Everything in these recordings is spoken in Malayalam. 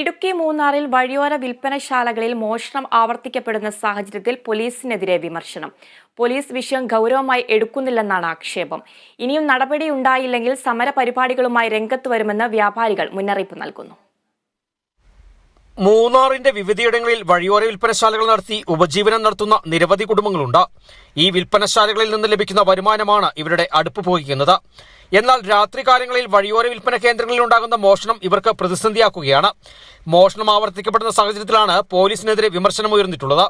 ഇടുക്കി മൂന്നാറിൽ വഴിയോര വിൽപ്പനശാലകളിൽ മോഷണം ആവർത്തിക്കപ്പെടുന്ന സാഹചര്യത്തിൽ പോലീസിനെതിരെ വിമർശനം. പോലീസ് വിഷയം ഗൗരവമായി എടുക്കുന്നില്ലെന്നാണ് ആക്ഷേപം. ഇനിയും നടപടിയുണ്ടായില്ലെങ്കിൽ ഉണ്ടായില്ലെങ്കിൽ സമരപരിപാടികളുമായി രംഗത്ത് വരുമെന്ന് വ്യാപാരികൾ മുന്നറിയിപ്പ് നൽകുന്നു. മൂന്നാറിന്റെ വിവിധയിടങ്ങളിൽ വഴിയോര വിൽപ്പനശാലകൾ നടത്തി ഉപജീവനം നടത്തുന്ന നിരവധി കുടുംബങ്ങളുണ്ട്. ഈ വിൽപ്പനശാലകളിൽ നിന്ന് ലഭിക്കുന്ന വരുമാനമാണ് ഇവരുടെ അടുപ്പ് പോകിക്കുന്നത് എന്നാൽ രാത്രികാലങ്ങളിൽ വഴിയോര വിൽപ്പന കേന്ദ്രങ്ങളിൽ ഉണ്ടാകുന്ന മോഷണം ഇവർക്ക് പ്രതിസന്ധിയാക്കുകയാണ്. മോഷണം ആവർത്തിക്കപ്പെടുന്ന സാഹചര്യത്തിലാണ് പോലീസിനെതിരെ വിമർശനം ഉയർന്നിട്ടുള്ളത്.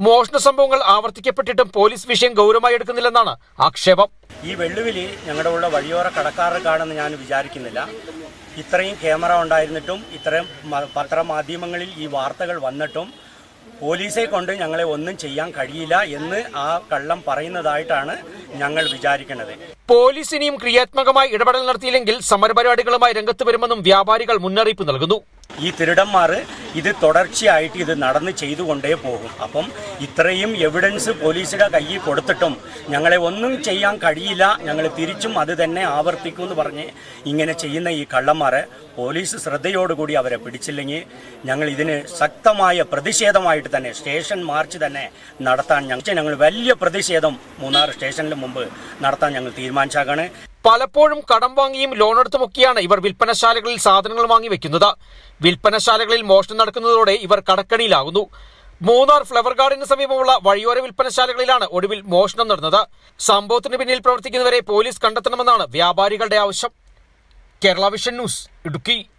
മോഷണ സംഭവങ്ങൾ ആവർത്തിക്കപ്പെട്ടിട്ടും പോലീസ് വിഷയം ഗൗരവമായി എടുക്കുന്നില്ലെന്നാണ് ആക്ഷേപം. ഈ വെല്ലുവിളി ഞങ്ങളുടെ ഉള്ള വഴിയോര കടക്കാർക്കാണെന്ന് ഞാൻ വിചാരിക്കുന്നില്ല. ഇത്രയും ക്യാമറ ഉണ്ടായിരുന്നിട്ടും ഇത്രയും പത്രമാധ്യമങ്ങളിൽ ഈ വാർത്തകൾ വന്നിട്ടും പോലീസെ കൊണ്ട് ഞങ്ങളെ ഒന്നും ചെയ്യാൻ കഴിയില്ല എന്ന് ആ കള്ളം പറയുന്നതായിട്ടാണ് ഞങ്ങൾ വിചാരിക്കുന്നത് പോലീസ് ഇനിയും ക്രിയാത്മകമായി ഇടപെടൽ നടത്തിയില്ലെങ്കിൽ സമരപരിപാടികളുമായി രംഗത്ത് വരുമെന്നും വ്യാപാരികൾ മുന്നറിയിപ്പ് നൽകുന്നു. ഈ തിരുടന്മാർ ഇത് തുടർച്ചയായിട്ട് ഇത് നടന്ന് ചെയ്തുകൊണ്ടേ പോകും. അപ്പം ഇത്രയും എവിഡൻസ് പോലീസുടെ കയ്യിൽ കൊടുത്തിട്ടും ഞങ്ങളെ ഒന്നും ചെയ്യാൻ കഴിയില്ല ഞങ്ങൾ തിരിച്ചും അത് തന്നെ ആവർത്തിക്കും എന്ന് പറഞ്ഞ് ഇങ്ങനെ ചെയ്യുന്ന ഈ കള്ളന്മാരെ പോലീസ് ശ്രദ്ധയോടുകൂടി അവരെ പിടിച്ചില്ലെങ്കിൽ ഞങ്ങൾ ഇതിന് ശക്തമായ പ്രതിഷേധമായിട്ട് തന്നെ സ്റ്റേഷൻ മാർച്ച് തന്നെ നടത്താൻ ഞങ്ങൾ ഞങ്ങൾ വലിയ പ്രതിഷേധം മൂന്നാർ സ്റ്റേഷനിൽ മുമ്പ് നടത്താൻ ഞങ്ങൾ തീരുമാനിച്ചാക്കാണ്. പലപ്പോഴും കടം വാങ്ങിയും ലോണെടുത്തുമൊക്കെയാണ് ഇവർ വിൽപ്പനശാലകളിൽ സാധനങ്ങൾ വാങ്ങി വെക്കുന്നത്. വിൽപ്പനശാലകളിൽ മോഷണം നടക്കുന്നതോടെ ഇവർ കടക്കണിയിലാകുന്നു. മൂന്നാർ ഫ്ലവർ ഗാർഡന് സമീപമുള്ള വഴിയോര വിൽപ്പനശാലകളിലാണ് ഒടുവിൽ മോഷണം നടന്നത്. സംഭവത്തിന് പിന്നിൽ പ്രവർത്തിക്കുന്നവരെ പോലീസ് കണ്ടെത്തണമെന്നാണ് വ്യാപാരികളുടെ ആവശ്യം. Kerala Vision news Idukki.